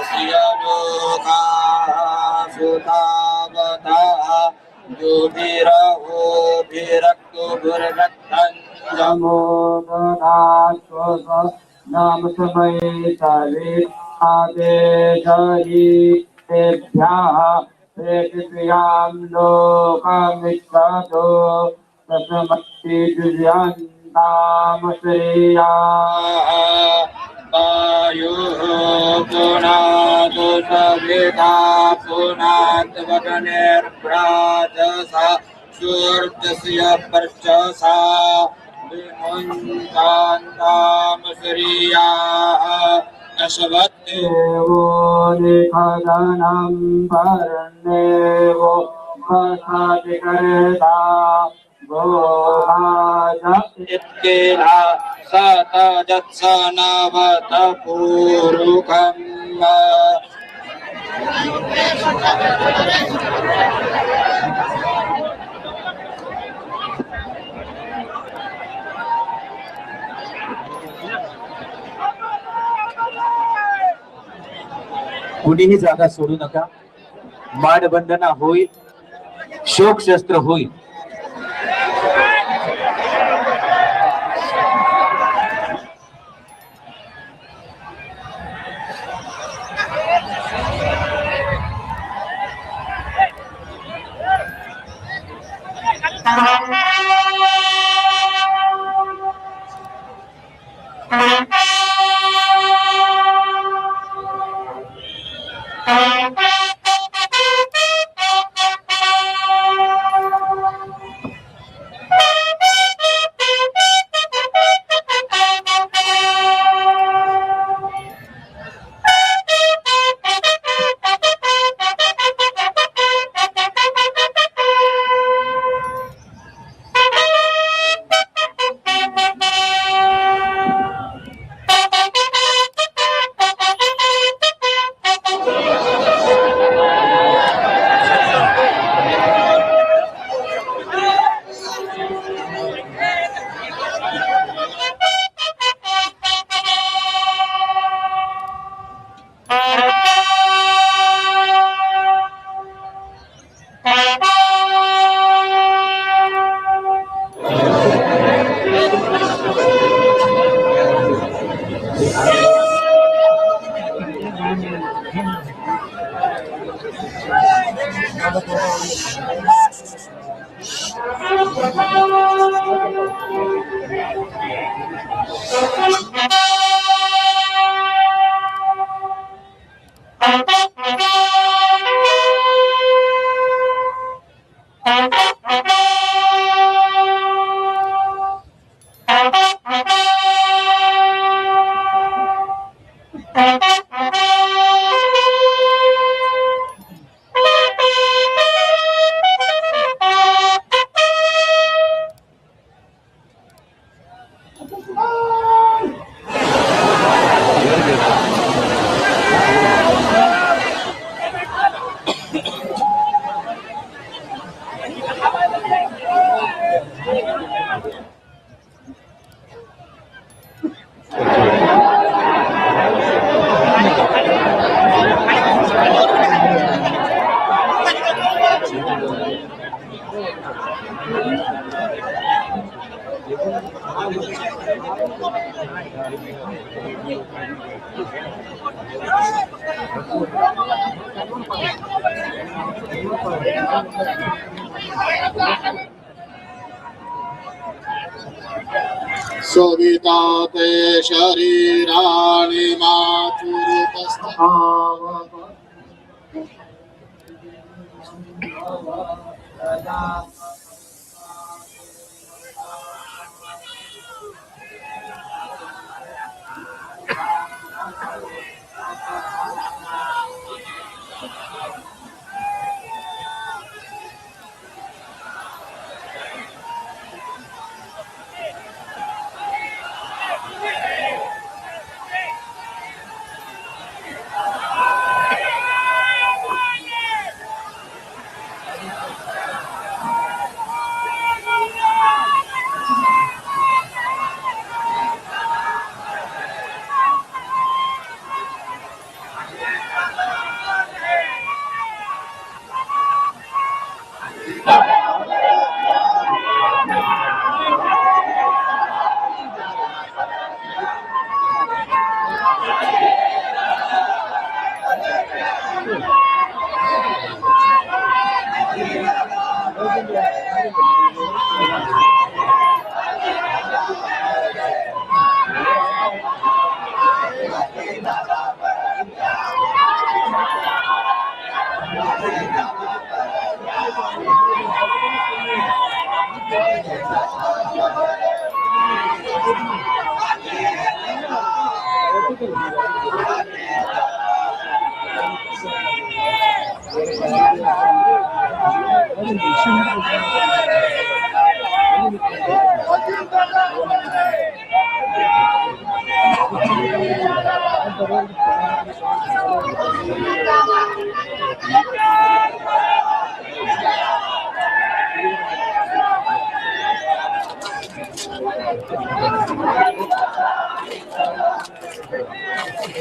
तस्य नाम सवे आदेशयि तेभ्यः प्रेतिक्रियां लोकमिच्छतो तस्मत्ति दिव्यन्ताम श्रेयाः वायुः पुनातु सविता पुनात् पुनाद्वदनिर्भ्राजसा सूर्यस्य वर्चसा विमुञ्चान्ताम श्रियाः अश्वत्देवो निखदनं परन्देवो वसतिकर्ता गोभाजत्केला सतजत्सनवतपूरुकम् कुणीही जागा सोडू नका. माडबंधना होईल शोकशस्त्र होईल. सुविता ते शरीराणि मातुरुपस्थाव Thank. Amém. 我哋唔想，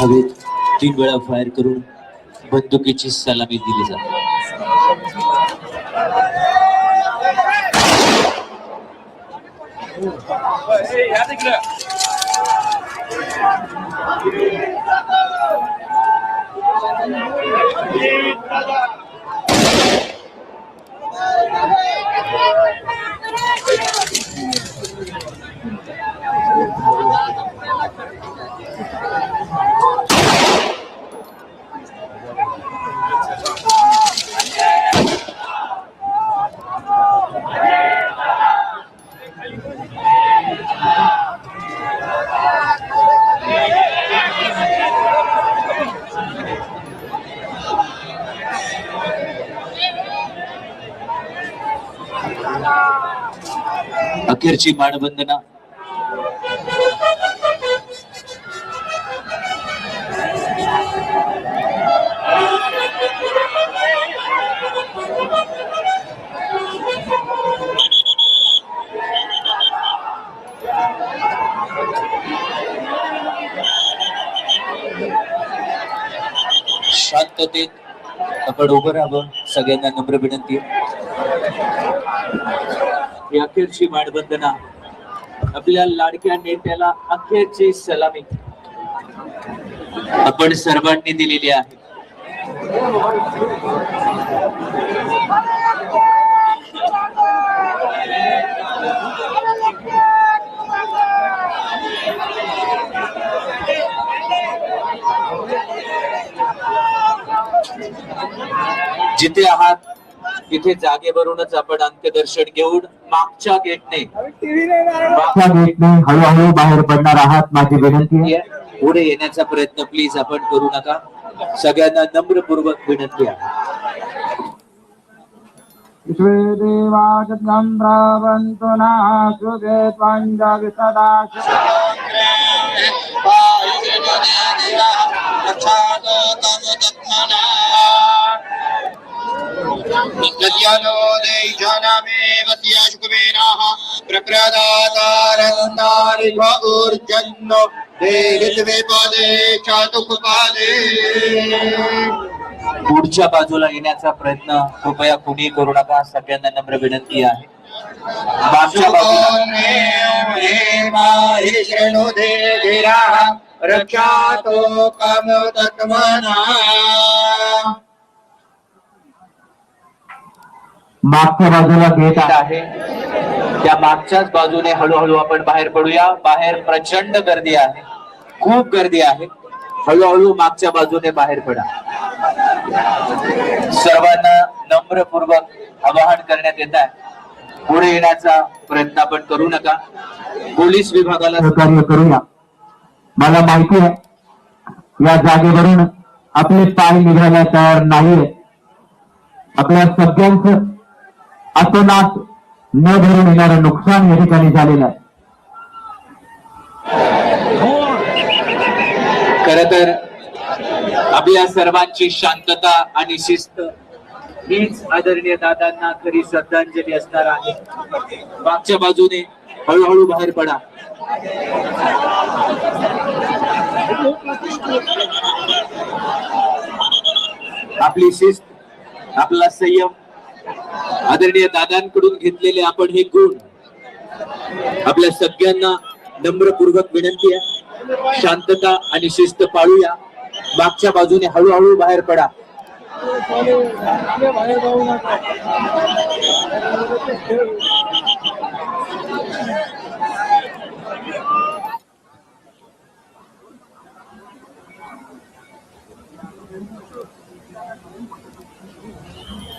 हवेत तीन वेळा फायर करून बंदुकीची सलामी दिली जाते Hey, ja, ik अखेरची मानवंदना. शांततेत आपण उभं राहावं. सगळ्यांना नम्र विनंती. ही अखेरची मानवंदना. आपल्या लाडक्या नेत्याला अखेरची सलामी. आपण सर्वांनी दिलेली आहे. जिथे आहात तिथे जागेवरूनच आपण अंत्यदर्शन घेऊन मागच्या गेटने. मागच्या गेटने हळूहळू बाहेर पडणार आहात माझी विनंती आहे. पुढे येण्याचा प्रयत्न प्लीज आपण करू नका. सगळ्यांना नम्रपूर्वक विनंती आहे. विश्वे देवा चन्द्रवन्तु नः सुखे त्वं जगसदा यज्ञलो देशानामेव त्याशुकुबेराः प्रक्रदातारन्तारिव ऊर्जन्नो देहित्वे पदे चातुकुपादे पुढच्या बाजूला येण्याचा प्रयत्न कृपया कुणी करू नका सगळ्यांना नम्र विनंती आहे. मागच्या बाजूला हे रक्षातो काम तत्मना मागच्या बाजूला आहे. आहे. त्या मागच्याच बाजूने हळूहळू आपण बाहेर पडूया. बाहेर प्रचंड गर्दी आहे. खूप गर्दी आहे. हळूहळू मागच्या बाजूने बाहेर पडा. सर्वांना नम्रपूर्वक आवाहन करण्यात येत आहे. पुढे येण्याचा प्रयत्न आपण करू नका. पोलीस विभागाला सहकार्य करूया. मला माहिती आहे या जागेवरून आपले पाय निघायला तयार नाहीये. आपल्या सगळ्यांचं अतोनात न भरून येणारं नुकसान या ठिकाणी झालेलं आहे. खर तर आपल्या सर्वांची शांतता आणि शिस्त हीच आदरणीय दादांना खरी श्रद्धांजली असणार आहे. मागच्या बाजूने हळूहळू बाहेर पडा. आपली शिस्त आपला संयम आदरणीय दादांकडून घेतलेले आपण हे गुण आपल्या सगळ्यांना नम्रपूर्वक विनंती आहे. शांतता आणि शिस्त पाळूया. मागच्या बाजूने हळूहळू बाहेर पडा.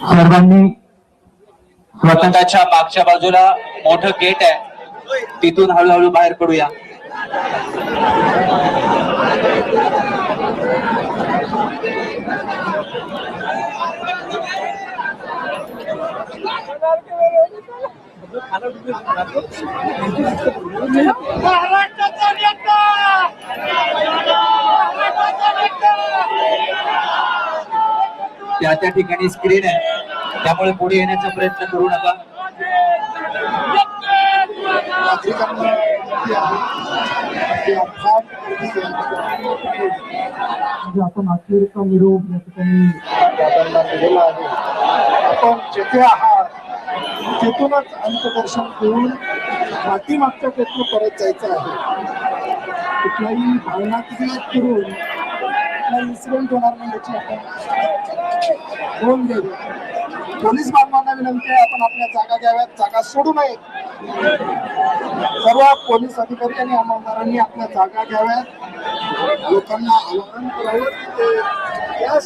सर्वांनी स्वतः स्वतःच्या मागच्या बाजूला मोठं गेट आहे. तिथून हळूहळू बाहेर पडूया. महाराष्ट्राचा नेता! महाराष्ट्राचा त्या त्या ठिकाणी स्क्रीन आहे. त्यामुळे पुढे येण्याचा प्रयत्न करू नका. आपण अखेरचा निरोप या ठिकाणी दिलेला आहे आपण जेथे आहात तिथूनच अंतदर्शन घेऊन पाठीमागच्या प्रयत्न परत जायचं आहे. कुठल्याही भावना करून कुठला इन्सिडेंट होणार नाही याची आपण होऊन गेली पोलीस बांधवांना विनंती आहे आपण आपल्या जागा घ्याव्यात जागा सोडू नये. सर्व पोलीस अधिकारी आणि आमदारांनी आपल्या जागा घ्याव्यात. लोकांना आवाहन करावं की ते या